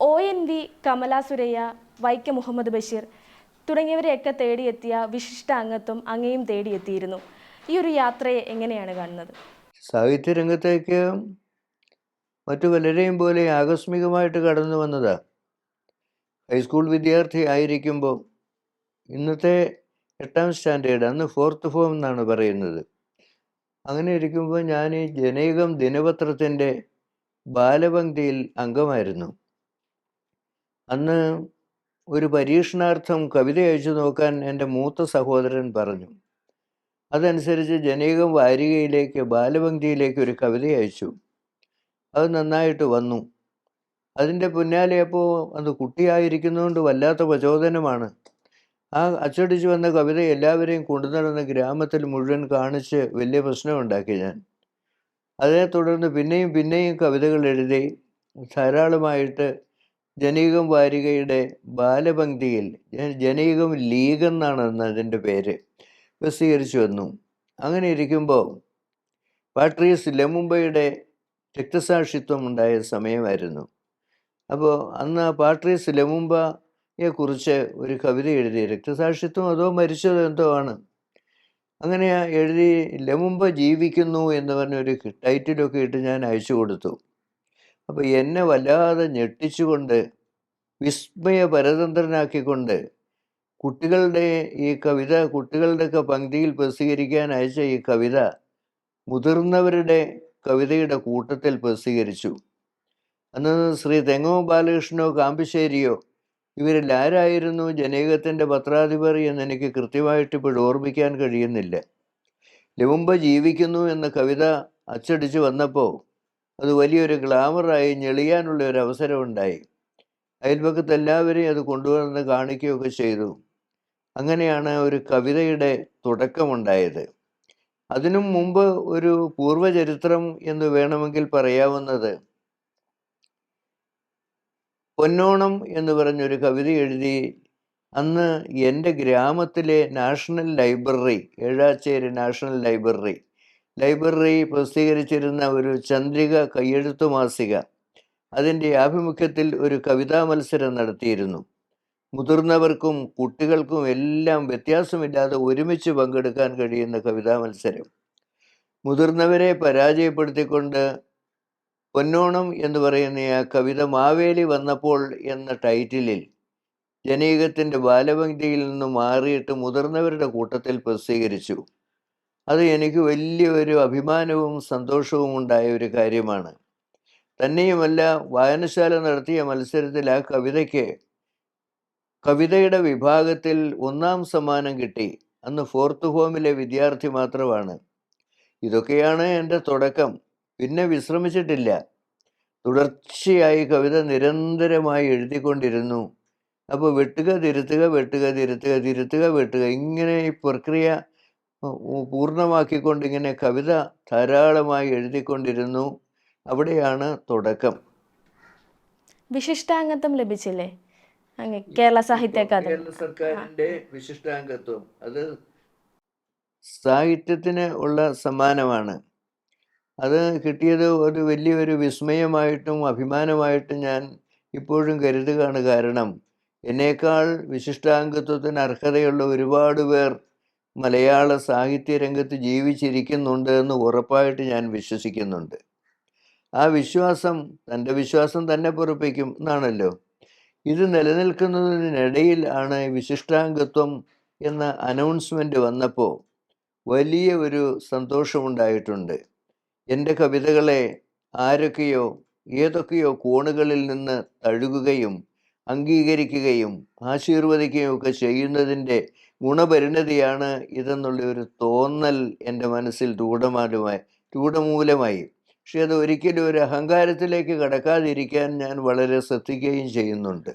O N V Kamala Suraiyya Vaikom Muhammad Basheer തുടങ്ങിയവരെയൊക്കെ തേടിയെത്തിയ വിശിഷ്ട അംഗത്വം അങ്ങയും തേടിയെത്തിയിരുന്നു. ഈ ഒരു യാത്രയെ എങ്ങനെയാണ് കാണുന്നത്? സാഹിത്യരംഗത്തേക്ക് മറ്റു പലരെയും പോലെ ആകസ്മികമായിട്ട് കടന്നു വന്നതാ. ഹൈസ്കൂൾ വിദ്യാർത്ഥി ആയിരിക്കുമ്പോൾ ഇന്നത്തെ എട്ടാം സ്റ്റാൻഡേർഡ് അന്ന് ഫോർത്ത് ഫോം എന്നാണ് പറയുന്നത്. അങ്ങനെ ഇരിക്കുമ്പോൾ ഞാൻ ഈ ജനൈകം ദിനപത്രത്തിന്റെ ബാലപംക്തിയിൽ അംഗമായിരുന്നു. അന്ന് ഒരു പരീക്ഷണാർത്ഥം കവിത അയച്ചു നോക്കാൻ എന്റെ മൂത്ത സഹോദരൻ പറഞ്ഞു. അതനുസരിച്ച് ജനീകം വാരികയിലേക്ക് ബാലപംക്തിയിലേക്ക് ഒരു കവിത അയച്ചു. അത് നന്നായിട്ട് വന്നു. അതിന്റെ പിന്നാലെ അപ്പോൾ അത് കുട്ടിയായിരിക്കുന്നതുകൊണ്ട് വല്ലാത്ത പ്രചോദനമാണ്. ആ അച്ചടിച്ചു വന്ന കവിത എല്ലാവരെയും കൊണ്ടുനടന്ന് ഗ്രാമത്തിൽ മുഴുവൻ കാണിച്ച് വലിയ പ്രശ്നമുണ്ടാക്കി ഞാൻ. അതേ തുടർന്ന് പിന്നെയും പിന്നെയും കവിതകൾ എഴുതി ധാരാളമായിട്ട് ജനീകം വാരികയുടെ ബാലപംക്തിയിൽ ജനീകം ലീഗ് എന്നാണ് അതിന്റെ പേര് പ്രസിദ്ധീകരിച്ചു വന്നു. അങ്ങനെ ഇരിക്കുമ്പോൾ പാട്രീസ് ലെമുംബയുടെ രക്തസാക്ഷിത്വം ഉണ്ടായ സമയമായിരുന്നു. അപ്പോൾ അന്ന് പാട്രീസ് ലെമുംബയെ കുറിച്ച് ഒരു കവിത എഴുതി. രക്തസാക്ഷിത്വം അതോ മരിച്ചതോ എന്തോ ആണ്. അങ്ങനെ എഴുതി ലെമുംബ ജീവിക്കുന്നു എന്ന് പറഞ്ഞൊരു ടൈറ്റിലൊക്കെ ഇട്ട് ഞാൻ അയച്ചു കൊടുത്തു. അപ്പോൾ എന്നെ വല്ലാതെ ഞെട്ടിച്ചുകൊണ്ട് വിസ്മയ പരതന്ത്രനാക്കിക്കൊണ്ട് കുട്ടികളുടെ ഈ കവിത കുട്ടികളുടെയൊക്കെ പങ്ക്തിയിൽ പ്രസിദ്ധീകരിക്കാൻ അയച്ച ഈ കവിത മുതിർന്നവരുടെ കവിതയുടെ കൂട്ടത്തിൽ പ്രസിദ്ധീകരിച്ചു. അന്ന് ശ്രീ തെങ്ങോ ബാലകൃഷ്ണനോ കാമ്പശ്ശേരിയോ ഇവരിൽ ആരായിരുന്നു? ജനേകത്തിന്റെ പത്രാധിപർ എന്ന് എനിക്ക് കൃത്യമായിട്ട് ഇപ്പോൾ ഓർമ്മിക്കാൻ കഴിയുന്നില്ല. ലെമുമ്പ ജീവിക്കുന്നു എന്ന കവിത അച്ചടിച്ച് വന്നപ്പോൾ അത് വലിയൊരു ഗ്ലാമറായി ഞെളിയാനുള്ള ഒരു അവസരമുണ്ടായി. അയൽപക്കത്ത് എല്ലാവരെയും അത് കൊണ്ടുവന്ന് കാണിക്കുകയൊക്കെ ചെയ്തു. അങ്ങനെയാണ് ഒരു കവിതയുടെ തുടക്കമുണ്ടായത്. അതിനും മുമ്പ് ഒരു പൂർവചരിത്രം എന്ന് വേണമെങ്കിൽ പറയാവുന്നത്. പൊന്നോണം എന്ന് പറഞ്ഞൊരു കവിത എഴുതി അന്ന് എന്റെ ഗ്രാമത്തിലെ national library Ezhacheri national library library പ്രസിദ്ധീകരിച്ചിരുന്ന ഒരു ചന്ദ്രിക കയ്യെഴുത്തു മാസിക. അതിന്റെ ആഭിമുഖ്യത്തിൽ ഒരു കവിതാ മത്സരം നടത്തിയിരുന്നു. മുതിർന്നവർക്കും കുട്ടികൾക്കും എല്ലാം വ്യത്യാസമില്ലാതെ ഒരുമിച്ച് പങ്കെടുക്കാൻ കഴിയുന്ന കവിതാ മത്സരം. മുതിർന്നവരെ പരാജയപ്പെടുത്തിക്കൊണ്ട് പൊന്നോണം എന്ന് പറയുന്ന ആ കവിത മാവേലി വന്നപ്പോൾ എന്ന ടൈറ്റിലിൽ ജനീകത്തിന്റെ ബാലഭംഗിയിൽ നിന്ന് മാറിയിട്ട് മുതിർന്നവരുടെ കൂട്ടത്തിൽ പ്രസിദ്ധീകരിച്ചു. അത് എനിക്ക് വലിയൊരു അഭിമാനവും സന്തോഷവും ഉണ്ടായ ഒരു കാര്യമാണ്. തന്നെയുമല്ല വായനശാല നടത്തിയ മത്സരത്തിൽ ആ കവിതയ്ക്ക് കവിതയുടെ വിഭാഗത്തിൽ ഒന്നാം സമ്മാനം കിട്ടി. അന്ന് ഫോർത്ത് ഹോമിലെ വിദ്യാർത്ഥി മാത്രമാണ്. ഇതൊക്കെയാണ് എന്റെ തുടക്കം. പിന്നെ വിശ്രമിച്ചിട്ടില്ല. തുടർച്ചയായി കവിത നിരന്തരമായി എഴുതിക്കൊണ്ടിരുന്നു. അപ്പോൾ വെട്ടുക തിരുത്തുക വെട്ടുക തിരുത്തുക തിരുത്തുക വെട്ടുക. ഇങ്ങനെ ഈ പ്രക്രിയ പൂർണമാക്കിക്കൊണ്ട് ഇങ്ങനെ കവിത ധാരാളമായി എഴുതിക്കൊണ്ടിരുന്നു. അവിടെയാണ് തുടക്കം. വിശിഷ്ടാംഗത്വം ലഭിച്ചില്ലേ? കേരള സാഹിത്യ കേരള സർക്കാരിന്റെ വിശിഷ്ടാംഗത്വം. അത് സാഹിത്യത്തിന് ഉള്ള സമ്മാനമാണ്. അത് കിട്ടിയത് ഒരു വലിയൊരു വിസ്മയമായിട്ടും അഭിമാനമായിട്ടും ഞാൻ ഇപ്പോഴും കരുതുകയാണ് കാരണം എന്നേക്കാൾ വിശിഷ്ടാംഗത്വത്തിന് അർഹതയുള്ള ഒരുപാട് പേർ മലയാള സാഹിത്യ രംഗത്ത് ജീവിച്ചിരിക്കുന്നുണ്ട് എന്ന് ഉറപ്പായിട്ട് ഞാൻ വിശ്വസിക്കുന്നുണ്ട്. ആ വിശ്വാസം തന്റെ വിശ്വാസം തന്നെ പൊറപ്പിക്കും എന്നാണല്ലോ. ഇത് നിലനിൽക്കുന്നതിനിടയിൽ ആണ് വിശിഷ്ടാംഗത്വം എന്ന അനൗൺസ്മെന്റ് വന്നപ്പോൾ വലിയ ഒരു സന്തോഷമുണ്ടായിട്ടുണ്ട്. എന്റെ കവിതകളെ ആരൊക്കെയോ ഏതൊക്കെയോ കോണുകളിൽ നിന്ന് തഴുകുകയും അംഗീകരിക്കുകയും ആശീർവദിക്കുകയും ഒക്കെ ചെയ്യുന്നതിന്റെ ഗുണപരിണതിയാണ് ഇതെന്നുള്ള ഒരു തോന്നൽ എന്റെ മനസ്സിൽ രൂഢമാലുമായി രൂഢമൂലമായി. പക്ഷെ അത് ഒരിക്കലും ഒരു അഹങ്കാരത്തിലേക്ക് കടക്കാതിരിക്കാൻ ഞാൻ വളരെ ശ്രദ്ധിക്കുകയും ചെയ്യുന്നുണ്ട്.